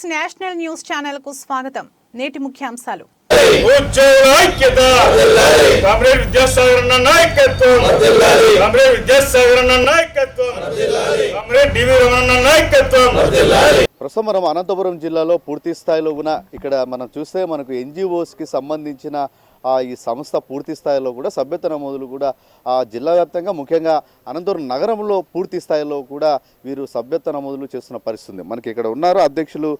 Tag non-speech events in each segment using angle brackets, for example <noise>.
Six national news ఛానల్కు స్వాగతం. నేటి ముఖ్యాంశాలు. ప్రస్తుతం మనం అనంతపురం జిల్లాలో పూర్తి స్థాయిలో ఉన్న ఇక్కడ మనం చూస్తే మనకు ఎన్జిఓస్కి సంబంధించిన ఈ సంస్థ పూర్తి స్థాయిలో కూడా సభ్యత నమోదులు కూడా ఆ, జిల్లా వ్యాప్తంగా ముఖ్యంగా అనంతపురం నగరంలో పూర్తి స్థాయిలో కూడా వీరు సభ్యత నమోదులు చేస్తున్న పరిస్థితి ఉంది. మనకి ఇక్కడ ఉన్నారు అధ్యక్షులు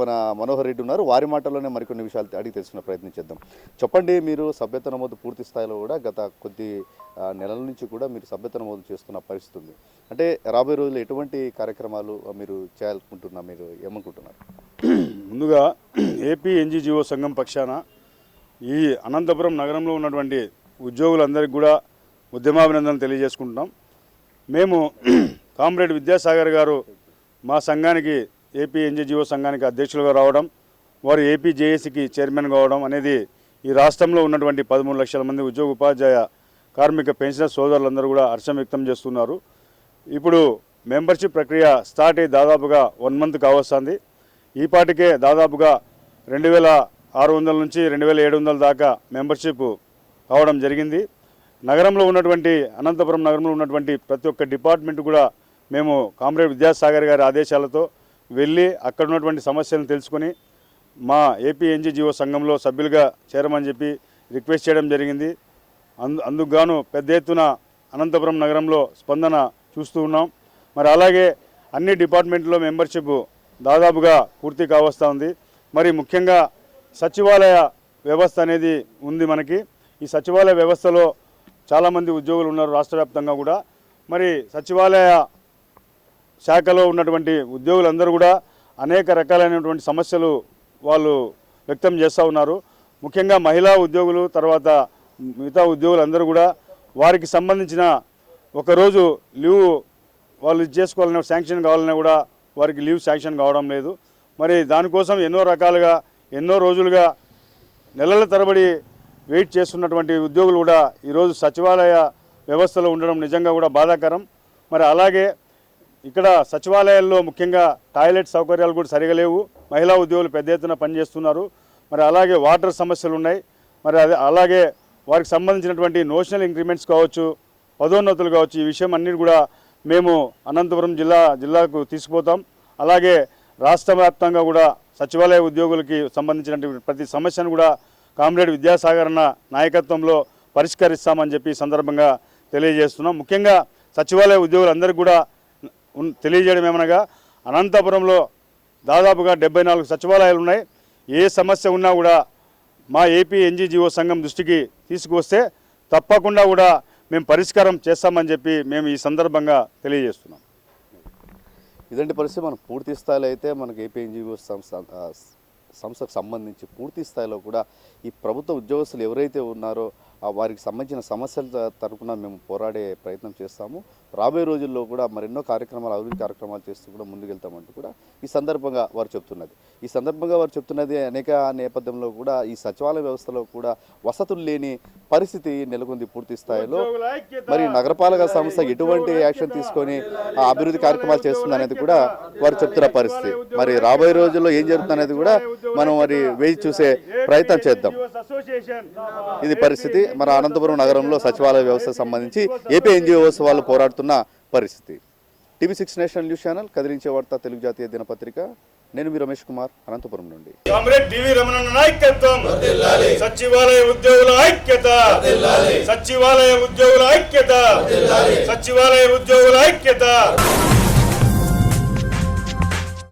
మన మనోహర్ రెడ్డి ఉన్నారు. వారి మాటల్లోనే మరికొన్ని విషయాలు అడిగి తెలుసుకునే ప్రయత్నం చేద్దాం. చెప్పండి మీరు సభ్యత నమోదు పూర్తి స్థాయిలో కూడా గత కొద్ది నెలల నుంచి కూడా మీరు సభ్యత నమోదు చేస్తున్న పరిస్థితి ఉంది. అంటే రాబోయే రోజుల్లో ఎటువంటి కార్యక్రమాలు మీరు చేయాలనుకుంటున్నా మీరు ఏమనుకుంటున్నారు? <clears throat> ముందుగా ఏపీ ఎన్జిజిఓ సంఘం పక్షాన ఈ అనంతపురం నగరంలో ఉన్నటువంటి ఉద్యోగులందరికీ కూడా ఉద్యమాభినందనలు తెలియజేసుకుంటున్నాం. మేము <clears throat> కామ్రేడ్ విద్యాసాగర్ గారు మా సంఘానికి ఏపీ ఎన్జిజిఓ సంఘానికి అధ్యక్షులుగా రావడం వారు ఏపీ జేఏసీకి చైర్మన్ కావడం అనేది ఈ రాష్ట్రంలో ఉన్నటువంటి పదమూడు లక్షల మంది ఉద్యోగ ఉపాధ్యాయ కార్మిక పెన్షనర్ సోదరులందరూ కూడా హర్షం వ్యక్తం చేస్తున్నారు. ఇప్పుడు మెంబర్షిప్ ప్రక్రియ స్టార్ట్ అయ్యి దాదాపుగా వన్ మంత్ కావస్తుంది. ఈ పాటికే దాదాపుగా రెండు వేల ఆరు వందల నుంచి రెండు వేల ఏడు వందల దాకా మెంబర్షిప్ కావడం జరిగింది. నగరంలో ఉన్నటువంటి అనంతపురం నగరంలో ఉన్నటువంటి ప్రతి ఒక్క డిపార్ట్మెంట్ కూడా మేము కామ్రేడ్ విద్యాసాగర్ గారి ఆదేశాలతో వెళ్ళి అక్కడ ఉన్నటువంటి సమస్యలను తెలుసుకొని మా ఏపీ ఎన్జిజిఓ సంఘంలో సభ్యులుగా చేరమని చెప్పి రిక్వెస్ట్ చేయడం జరిగింది. అందు అందుకుగాను పెద్ద ఎత్తున అనంతపురం నగరంలో స్పందన చూస్తూ ఉన్నాం. మరి అలాగే అన్ని డిపార్ట్మెంట్లో మెంబర్షిప్ దాదాపుగా పూర్తి కావస్తూ ఉంది. మరి ముఖ్యంగా సచివాలయ వ్యవస్థ అనేది ఉంది మనకి. ఈ సచివాలయ వ్యవస్థలో చాలామంది ఉద్యోగులు ఉన్నారు రాష్ట్ర వ్యాప్తంగా కూడా. మరి సచివాలయ శాఖలో ఉన్నటువంటి ఉద్యోగులందరూ కూడా అనేక రకాలైనటువంటి సమస్యలు వాళ్ళు వ్యక్తం చేస్తూ ఉన్నారు. ముఖ్యంగా మహిళా ఉద్యోగులు తర్వాత మిగతా ఉద్యోగులందరూ కూడా వారికి సంబంధించిన ఒకరోజు లీవ్ వాళ్ళు ఇది చేసుకోవాలన్నా శాంక్షన్ కావాలన్నా కూడా వారికి లీవ్ శాంక్షన్ కావడం లేదు. మరి దానికోసం ఎన్నో రకాలుగా ఎన్నో రోజులుగా నెలల తరబడి వెయిట్ చేస్తున్నటువంటి ఉద్యోగులు కూడా ఈరోజు సచివాలయ వ్యవస్థలో ఉండడం నిజంగా కూడా బాధాకరం. మరి అలాగే ఇక్కడ సచివాలయాల్లో ముఖ్యంగా టాయిలెట్ సౌకర్యాలు కూడా సరిగా లేవు. మహిళా ఉద్యోగులు పెద్ద ఎత్తున పనిచేస్తున్నారు మరి అలాగే వాటర్ సమస్యలు ఉన్నాయి. మరి అదే అలాగే వారికి సంబంధించినటువంటి నోషనల్ ఇంక్రిమెంట్స్ కావచ్చు పదోన్నతులు కావచ్చు ఈ విషయం అన్నిటి కూడా మేము అనంతపురం జిల్లా జిల్లాకు తీసుకుపోతాం. అలాగే రాష్ట్ర వ్యాప్తంగా కూడా సచివాలయ ఉద్యోగులకి సంబంధించినటువంటి ప్రతి సమస్యను కూడా కామ్రేడ్ విద్యాసాగర్ అన్న నాయకత్వంలో పరిష్కరిస్తామని చెప్పి సందర్భంగా తెలియజేస్తున్నాం. ముఖ్యంగా సచివాలయ ఉద్యోగులందరికీ కూడా తెలియజేయడం ఏమనగా అనంతపురంలో దాదాపుగా డెబ్బై నాలుగు సచివాలయాలు ఉన్నాయి. ఏ సమస్య ఉన్నా కూడా మా ఏపీ ఎన్జీజీఓ సంఘం దృష్టికి తీసుకువస్తే తప్పకుండా కూడా మేము పరిష్కారం చేస్తామని చెప్పి మేము ఈ సందర్భంగా తెలియజేస్తున్నాం. ఇదంటి పరిస్థితి. మనం పూర్తి స్థాయిలో అయితే మనకి ఏపీఎన్జీఓ సంస్థ సంస్థకు సంబంధించి పూర్తి స్థాయిలో కూడా ఈ ప్రభుత్వ ఉద్యోగస్తులు ఎవరైతే ఉన్నారో వారికి సంబంధించిన సమస్యల తరపున మేము పోరాడే ప్రయత్నం చేస్తాము. రాబోయే రోజుల్లో కూడా మరెన్నో కార్యక్రమాలు అభివృద్ధి కార్యక్రమాలు చేస్తూ కూడా ముందుకెళ్తామంటూ కూడా ఈ సందర్భంగా వారు చెప్తున్నది. ఈ సందర్భంగా వారు చెప్తున్నది అనేక నేపథ్యంలో కూడా ఈ సచివాలయ వ్యవస్థలో కూడా వసతులు లేని పరిస్థితి నెలకొంది పూర్తి స్థాయిలో. మరి నగరపాలక సంస్థ ఎటువంటి యాక్షన్ తీసుకొని ఆ అభివృద్ధి కార్యక్రమాలు చేస్తుంది అనేది కూడా వారు చెప్తున్న పరిస్థితి. మరి రాబోయే రోజుల్లో ఏం జరుగుతుంది అనేది కూడా మనం మరి వేచి చూసే ప్రయత్నం చేద్దాం. ఇది పరిస్థితి. మన అనంతపురం నగరంలో సచివాలయ వ్యవస్థకు సంబంధించి ఏపీ ఎన్జిఓస్ వాళ్ళు పోరాడుతున్న పరిస్థితి. TV six national news channel కదిలించే వార్త తెలుగు జాతీయ దినపత్రిక. నేను మీ రమేష్ కుమార్ అనంతపురం నుండి. నాయకత్వం. సచివాలయ ఉద్యోగుల ఐక్యత. సచివాలయ ఉద్యోగుల ఐక్యత. సచివాలయ ఉద్యోగుల ఐక్యత.